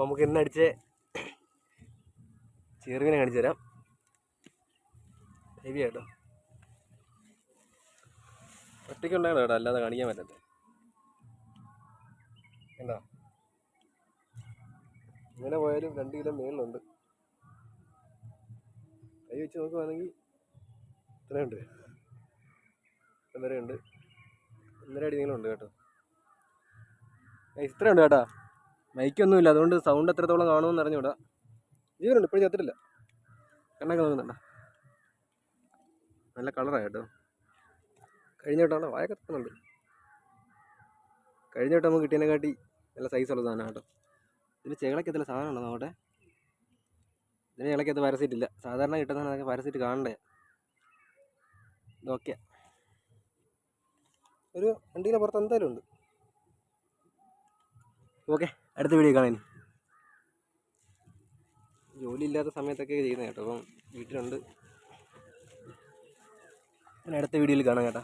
അപ്പോൾ നമുക്ക് ഇന്ന് അടിച്ച ചെറുവിനെ കാണിച്ചു തരാം. ഹെവി ആയിട്ടോ? ഒറ്റയ്ക്ക് ഉണ്ടാകണം കേട്ടോ അല്ലാതെ കാണിക്കാൻ പറ്റത്തെ എന്താ ഇങ്ങനെ പോയാലും രണ്ട് കിലോ മേളിലുണ്ട്. കൈ വെച്ച് നോക്കുവാണെങ്കിൽ ഇത്രയുണ്ട്. ഇത്രയുണ്ട്. ഒന്നര അടി നീളമുണ്ട് കേട്ടോ. ഇത്രയുണ്ട് കേട്ടോ. മൈക്കൊന്നുമില്ല. അതുകൊണ്ട് സൗണ്ട് എത്രത്തോളം കാണുമെന്ന് അറിഞ്ഞൂടാ ജീവനുണ്ട് ഇപ്പോഴും ചത്തിട്ടില്ല കണ്ണൊക്കെ നോക്കുന്നുണ്ട. നല്ല കളറാണ് കേട്ടോ. കഴിഞ്ഞ വട്ടമാണ് വായ കത്തുന്നുണ്ട് കഴിഞ്ഞ വട്ടം നമുക്ക് കിട്ടിയതിനെക്കാട്ടി നല്ല സൈസുള്ള സാധനം കേട്ടോ. ഇതിന് ചെകളക്കത്തില്ല സാധനം ഉണ്ടോ നോട്ടെ ഇതിന് ഇളക്കത്ത് പാരസീറ്റ് ഇല്ല. സാധാരണ കിട്ടുന്നതൊക്കെ പാരസീറ്റ് കാണണ്ടേ? ഇതൊക്കെ ഒരു വണ്ടിയിലെ പുറത്ത് എന്തായാലും ഉണ്ട്. ഓക്കെ അടുത്ത വീഡിയോ കാണാൻ ജോലി ഇല്ലാത്ത സമയത്തൊക്കെ ചെയ്യുന്നത് കേട്ടോ അപ്പം വീട്ടിലുണ്ട്. അടുത്ത വീഡിയോയിൽ കാണാം കേട്ടോ.